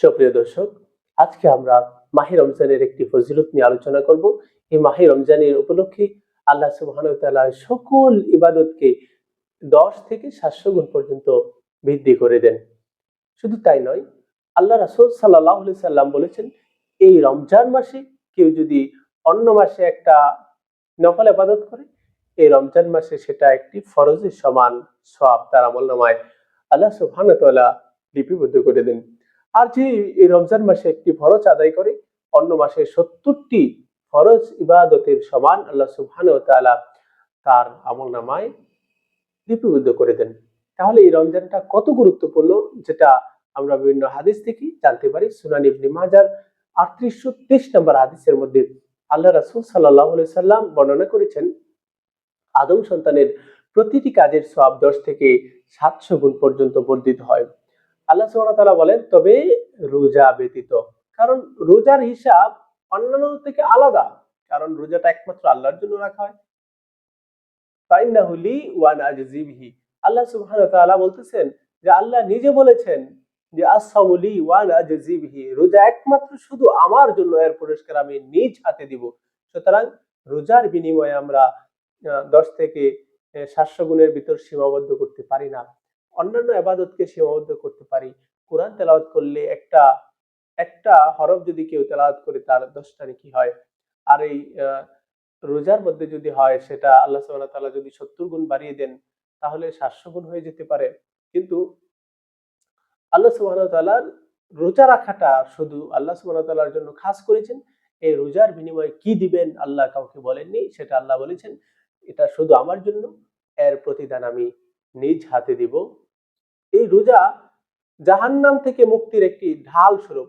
সুপ্রিয় দর্শক, আজকে আমরা মাহি রমজানের একটি ফজিলত নিয়ে আলোচনা করব। এই মাহি রমজানের উপলক্ষে আল্লাহ সুবহানাহু সকল ইবাদতকে দশ থেকে সাতশো গুণ পর্যন্ত বৃদ্ধি করে দেন। শুধু তাই নয়, আল্লাহ রাসূল আলাইহি সাল্লাম বলেছেন, এই রমজান মাসে কেউ যদি অন্য মাসে একটা নকল ইবাদত করে, এই রমজান মাসে সেটা একটি ফরজের সমান সব তার আমলনামায় আল্লাহ সুবহানাহু লিপিবদ্ধ করে দেন। আর যে এই রমজান মাসে একটি ফরজ আদায় করে। অন্য মাসে সত্তরটি ফরজ ইবাদতের সমান আল্লাহ সুবহানাহু ওয়া তাআলা তার আমল নামায় লিপিবদ্ধ করে দেন। তাহলে এই রমজানটা কত গুরুত্বপূর্ণ যেটা আমরা বিভিন্ন হাদিস থেকে জানতে পারি। সুনান ইবনে মাজার আটত্রিশশো তেইশ নম্বর হাদিসের মধ্যে আল্লাহ রাসূল আলাইহি সাল্লাম বর্ণনা করেছেন, আদম সন্তানের প্রতিটি কাজের সওয়াব দশ থেকে সাতশো গুণ পর্যন্ত বর্ধিত হয়। আল্লাহ ওয়া বলেন তবে রোজা ব্যতীত। কারণ রোজার হিসাব অন্যান্য থেকে আলাদা, কারণ রোজাটা একমাত্র আল্লাহর জন্য রাখা হয়। ফাইন্নাহু লি ওয়া আনা আজজি বিহি। আল্লাহ বলতেছেন যে আল্লাহ নিজে বলেছেন যে আসসামু লি ওয়া আনা আজজি বিহি। রোজা একমাত্র শুধু আমার জন্য এর পুরস্কার আমি নিজ হাতে দিব। সুতরাং রোজার বিনিময়ে আমরা দশ থেকে সাতশো গুণের ভিতর সীমাবদ্ধ করতে পারি না। অন্যান্য আবাদতকে সীমাবদ্ধ করতে পারি। কোরআন তেলাওয়াত করলে একটা একটা হরফ যদি কেউ তেলাওয়াত করে তার দশটা কি হয়। আর এই রোজার মধ্যে যদি হয় সেটা আল্লাহ সুবহানাহু তাআলা যদি সত্তর গুণ বাড়িয়ে দেন তাহলে সাতশো গুণ হয়ে যেতে পারে। কিন্তু আল্লাহ সুবহানাহু তাআলার রোজা রাখাটা শুধু আল্লাহ সুবহানাহু তাআলার জন্য খাস করেছেন, এই রোজার বিনিময়ে কি দিবেন আল্লাহ কাউকে বলেননি, সেটা আল্লাহ বলেছেন। এটা শুধু আমার জন্য, এর প্রতিদান আমি নিজ হাতে দিব। এই রোজা জাহান্নাম থেকে মুক্তির একটি ঢাল স্বরূপ,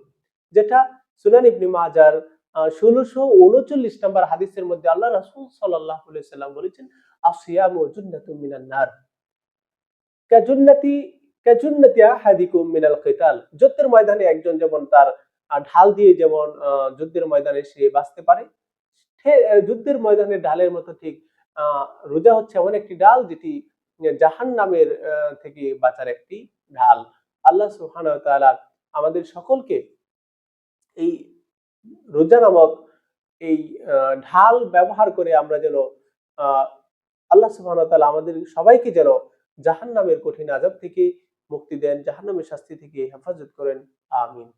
যেটা সুনান ইবনে মাজার ষোলোশো উনচল্লিশ নম্বর হাদিসের মধ্যে আল্লাহ রাসূল সাল্লাম বলেছেন, আসিয়ামু মিনান নার। মিনাল যুদ্ধের ময়দানে একজন যেমন তার ঢাল দিয়ে যেমন যুদ্ধের ময়দানে সে বাঁচতে পারে যুদ্ধের ময়দানে ঢালের মতো ঠিক রোজা হচ্ছে এমন একটি ডাল যেটি জাহান নামের থেকে বাঁচার একটি ঢাল। আল্লাহ ওয়া আমাদের সকলকে এই রোজা নামক এই ঢাল ব্যবহার করে আমরা যেন আল্লাহ সুবহানাহু ওয়া তাআলা আমাদের সবাইকে যেন জাহান্নামের কঠিন আযাব থেকে মুক্তি দেন, জাহান্নামের শাস্তি থেকে হেফাজত করেন। আমিন।